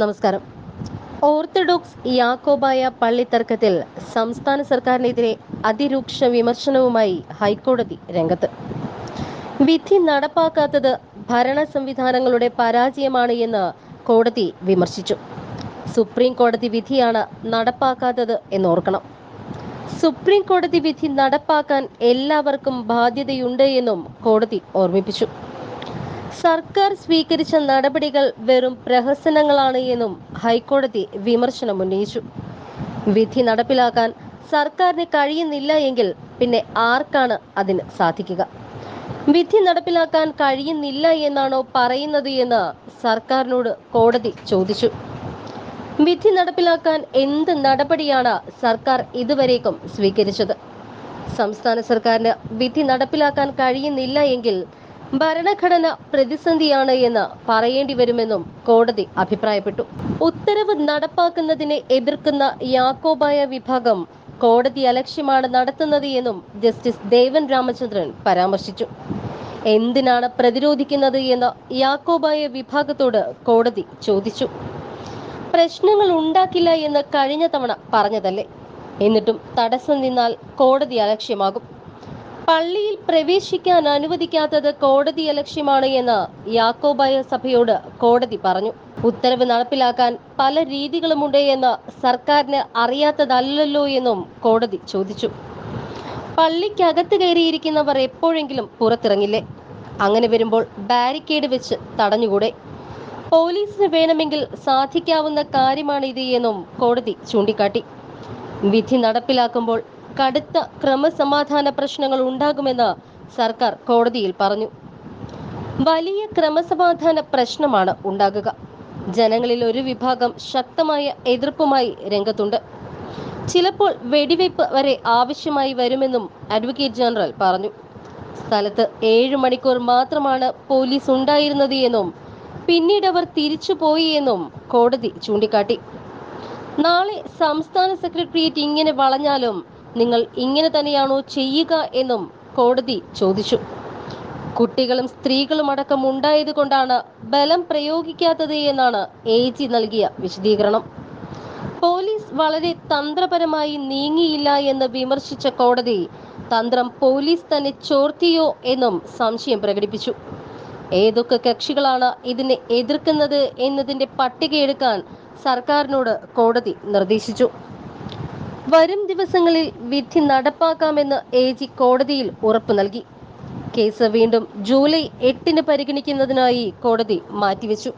നമസ്കാരം. ഓർത്തഡോക്സ് യാക്കോബായ പള്ളി തർക്കത്തിൽ സംസ്ഥാന സർക്കാരിനെതിരെ അതിരൂക്ഷ വിമർശനവുമായി ഹൈക്കോടതി രംഗത്ത്. വിധി നടപ്പാക്കാത്തത് ഭരണ സംവിധാനങ്ങളുടെ പരാജയമാണ് എന്ന് കോടതി വിമർശിച്ചു. സുപ്രീം കോടതി വിധിയാണ് നടപ്പാക്കാത്തത് എന്നോർക്കണം. സുപ്രീം കോടതി വിധി നടപ്പാക്കാൻ എല്ലാവർക്കും ബാധ്യതയുണ്ട് എന്നും കോടതി ഓർമ്മിപ്പിച്ചു. സർക്കാർ സ്വീകരിച്ച നടപടികൾ വെറും പ്രഹസനങ്ങളാണ് എന്നും ഹൈക്കോടതി വിമർശനം ഉന്നയിച്ചു. വിധി നടപ്പിലാക്കാൻ സർക്കാരിന് കഴിയുന്നില്ല എങ്കിൽ പിന്നെ ആർക്കാണ് അതിന് സാധിക്കുക? വിധി നടപ്പിലാക്കാൻ കഴിയുന്നില്ല എന്നാണോ പറയുന്നത് എന്ന് സർക്കാരിനോട് കോടതി ചോദിച്ചു. വിധി നടപ്പിലാക്കാൻ എന്ത് നടപടിയാണ് സർക്കാർ ഇതുവരേക്കും സ്വീകരിച്ചത്? സംസ്ഥാന സർക്കാരിന് വിധി നടപ്പിലാക്കാൻ കഴിയുന്നില്ല എങ്കിൽ ഭരണഘടന പ്രതിസന്ധിയാണ് എന്ന് പറയേണ്ടി വരുമെന്നും കോടതി അഭിപ്രായപ്പെട്ടു. ഉത്തരവ് നടപ്പാക്കുന്നതിനെ എതിർക്കുന്ന യാക്കോബായ വിഭാഗം കോടതി അലക്ഷ്യമാണ് നടത്തുന്നത് എന്നും ജസ്റ്റിസ് ദേവൻ രാമചന്ദ്രൻ പരാമർശിച്ചു. എന്തിനാണ് പ്രതിരോധിക്കുന്നത് എന്ന് യാക്കോബായ വിഭാഗത്തോട് കോടതി ചോദിച്ചു. പ്രശ്നങ്ങൾ ഉണ്ടാക്കില്ല എന്ന് കഴിഞ്ഞ തവണ പറഞ്ഞതല്ലേ? എന്നിട്ടും തടസ്സം നിന്നാൽ കോടതി അലക്ഷ്യമാകും. പള്ളിയിൽ പ്രവേശിക്കാൻ അനുവദിക്കാത്തത് കോടതി ലക്ഷ്യമാണ് എന്ന് യാക്കോബായ സഭയോട് കോടതി പറഞ്ഞു. ഉത്തരവ് നടപ്പിലാക്കാൻ പല രീതികളുമുണ്ട് എന്ന് സർക്കാരിന് അറിയാത്തതല്ലല്ലോ എന്നും കോടതി ചോദിച്ചു. പള്ളിക്കകത്ത് കയറിയിരിക്കുന്നവർ എപ്പോഴെങ്കിലും പുറത്തിറങ്ങില്ലേ? അങ്ങനെ വരുമ്പോൾ ബാരിക്കേഡ് വെച്ച് തടഞ്ഞുകൂടെ? പോലീസിന് വേണമെങ്കിൽ സാധിക്കാവുന്ന കാര്യമാണ് എന്നും കോടതി ചൂണ്ടിക്കാട്ടി. വിധി നടപ്പിലാക്കുമ്പോൾ കടുത്ത ക്രമസമാധാന പ്രശ്നങ്ങൾ ഉണ്ടാകുമെന്ന് സർക്കാർ കോടതിയിൽ പറഞ്ഞു. വലിയ ക്രമസമാധാന പ്രശ്നമാണ് ഉണ്ടാകുക. ജനങ്ങളിൽ ഒരു വിഭാഗം ശക്തമായ എതിർപ്പുമായി രംഗത്തുണ്ട്. ചിലപ്പോൾ വെടിവയ്പ് വരെ ആവശ്യമായി വരുമെന്നും അഡ്വക്കേറ്റ് ജനറൽ പറഞ്ഞു. സ്ഥലത്ത് ഏഴ് മണിക്കൂർ മാത്രമാണ് പോലീസ് ഉണ്ടായിരുന്നത് എന്നും പിന്നീട് അവർ തിരിച്ചുപോയി എന്നും കോടതി ചൂണ്ടിക്കാട്ടി. നാളെ സംസ്ഥാന സെക്രട്ടേറിയറ്റ് ഇങ്ങനെ വളഞ്ഞാലും നിങ്ങൾ ഇങ്ങനെ തന്നെയാണോ ചെയ്യുക എന്നും കോടതി ചോദിച്ചു. കുട്ടികളും സ്ത്രീകളും അടക്കം ഉണ്ടായത് കൊണ്ടാണ് ബലം പ്രയോഗിക്കാത്തത് എന്നാണ് എ ജി നൽകിയ വിശദീകരണം. പോലീസ് വളരെ തന്ത്രപരമായി നീങ്ങിയില്ല എന്ന് വിമർശിച്ച കോടതി തന്ത്രം പോലീസ് തന്നെ ചോർത്തിയോ എന്നും സംശയം പ്രകടിപ്പിച്ചു. ഏതൊക്കെ കക്ഷികളാണ് ഇതിനെ എതിർക്കുന്നത് എന്നതിന്റെ പട്ടികയെടുക്കാൻ സർക്കാരിനോട് കോടതി നിർദ്ദേശിച്ചു. വരും ദിവസങ്ങളിൽ വിധി നടപ്പാക്കാമെന്ന് എ ജി കോടതിയിൽ ഉറപ്പു നൽകി. കേസ് വീണ്ടും ജൂലൈ എട്ടിന് പരിഗണിക്കുന്നതിനായി കോടതി മാറ്റിവെച്ചു.